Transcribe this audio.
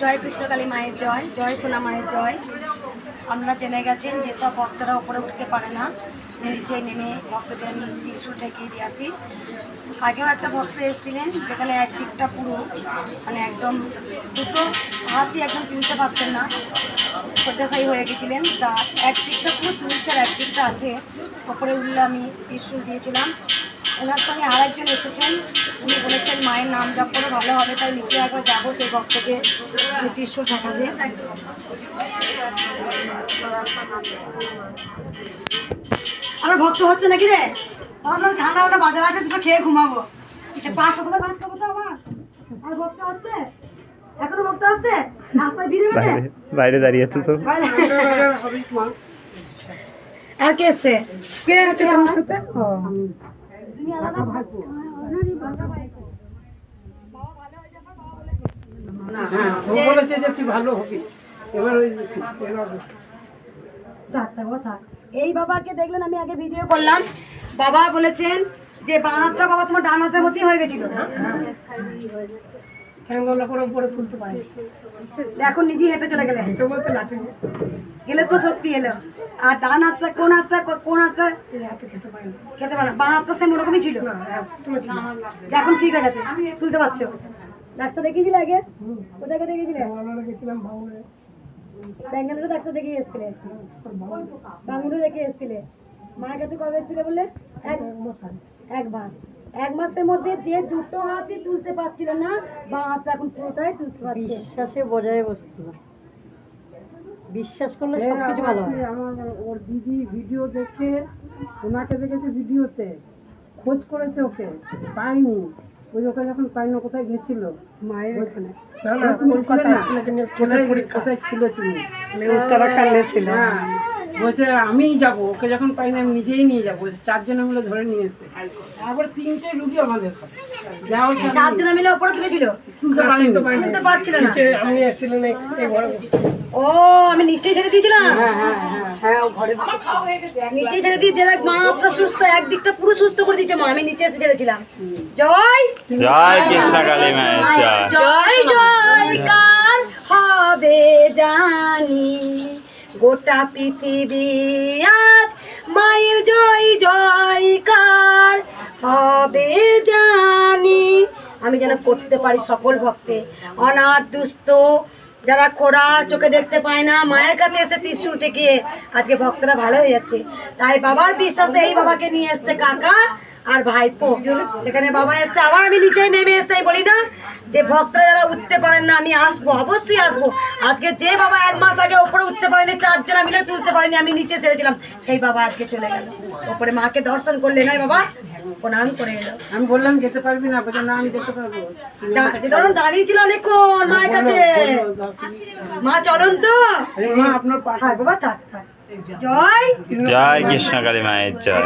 জয় কৃষ্ণকালী মায়ের জয় জয় সোনা মায়ের জয়। আপনারা জেনে গেছেন যেসব ভক্তরা উপরে উঠতে পারে না। নিচে নেমে ভক্তদের ত্রিশুল ঠেকিয়ে দিয়ে আসি। আগেও একটা ভক্ত এসেছিলেন যেখানে একদিকটা পুরো মানে একদম দুটো হাতই একদম তুলতে পারতেন না। শয্যাশায়ী হয়ে গেছিলেন। তা একদিকটা পুরো তুলছে আর একদিকটা আছে। ওপরে উঠলে আমি ত্রিশুল দিয়েছিলাম। ওনার সঙ্গে আর একজন এসেছেন। উনি বলেছেন মায়ের নাম জপ করে ভালো হবে তাই নিচে একবার যাব সেই ভক্তকে ত্রিশুল ঠেকাতে। আমার ভক্ত হচ্ছে নাকি রে? আমার ঠান্ডা ওটা বাজার আছে দুটো খেয়ে ঘুমাবো। পাঁচটা সময় ভাত খাব তো আমার। আর ভক্ত হচ্ছে? এখনও ভক্ত হচ্ছে? রাস্তায় ভিড়ে গেছে বাইরে বাইরে দাঁড়িয়ে আছে তো আর কে এসছে? কে হচ্ছে এই বাবাকে দেখলেন, আমি আগে ভিডিও করলাম। বাবা বলেছেন যে বাঁ হাতটা বাবা তোমার ডান হাতের মতোই হয়ে গেছিল। ঠ্যাঙ্গলা করে উপরে তুলতে পারি এখন নিজেই হেঁটে চলে গেলেন এটা বলতে লাঠি গেলে তো সত্যি এলো। আর ডান হাতটা কোন হাতটা কোন হাতটা? খেতে পারি খেতে পারে বাঁ হাতটা সেম ওরকমই ছিল। এখন ঠিক হয়ে গেছে। তুলতে পারছ? ডাক্তার দেখিয়েছিলে আগে? কোথায় কোথায় গেছিলে গেছিলাম ব্যাঙ্গালোরে ডাক্তার দেখিয়ে এসেছিলে? বাঙ্গুরে দেখে এসেছিলে? মায়ের কাছে কবে এসেছিলে বলে এক এক মাস। এক মাসের মধ্যে যে দুটো হাতই তুলতে পারছিল না বা হাতটা এখন পুরোটাই তুলতে পারছে। বিশ্বাসে বজায় বসতো বিশ্বাস করলে সব কিছু ভালো হয়। আমার ওর দিদি ভিডিও দেখে ওনাকে দেখেছে ভিডিওতে। খোঁজ করেছে ওকে পাইনি। ওই ওকে যখন পাইনি কোথায় গেছিল? মায়ের ওখানে। কোথায় ছিল তুমি? উত্তরাখণ্ডে ছিল। হ্যাঁ। বলছে আমিই যাব ওকে যখন পাইনি আমি নিজেই নিয়ে যাব। চারজনে মিলে ধরে নিয়ে এসছে আবার তিনটে রুগী আমাদের চারজনে মিলে ওপরে তুলেছিল। তুলতে পারছিল না। আমি ও আমি নিচে ছেড়ে দিয়েছিলাম? হ্যাঁ হ্যাঁ হ্যাঁ হ্যাঁ ও ঘরে। নিচে ছেড়ে দিয়ে দেখ মা হাতটা সুস্থ একদিকটা পুরো সুস্থ করে দিচ্ছে মা। আমি নিচে এসে ছেড়েছিলাম। জয়! জয় মায়ের জয়। জয় জয় কার হবে জানি। গোটা পৃথিবী আজ মায়ের জয় জয় কার হবে জানি। আমি যেন করতে পারি সকল ভক্তে। অনাথ, দুস্থ, যারা খোড়া চোখে দেখতে পায় না, মায়ের কাছে এসে ত্রিশুল টেকিয়ে আজকে ভক্তরা ভালো হয়ে যাচ্ছে। তাই বাবার বিশ্বাসে এই বাবাকে নিয়ে এসছে কাকা। আর ভাইপো। সেখানে বাবা এসছে আবার আমি নিচে নেমে এসে বলি না যে ভক্তরা যারা উঠতে পারেন না আমি আসব অবশ্যই আসব। আজকে যে বাবা এক মাস আগে ওপরে উঠতে পারেনি চারজনা মিলে তুলতে পারেনি আমি নিচে ছেড়েছিলাম সেই বাবা আজকে চলে গেল। ওপরে মাকে দর্শন করলে নয় বাবা? প্রণাম করে এলো। আমি বললাম যেতে পারবি না? বলছে না আমি যেতে পারব। ধরুন দাঁড়িয়ে ছিল অনেকক্ষণ মায়ের কাছে। মা চলুন তো। মা আপনার পাশে। বাবা থাক জয়। জয় কৃষ্ণকালী মায়ের জয়।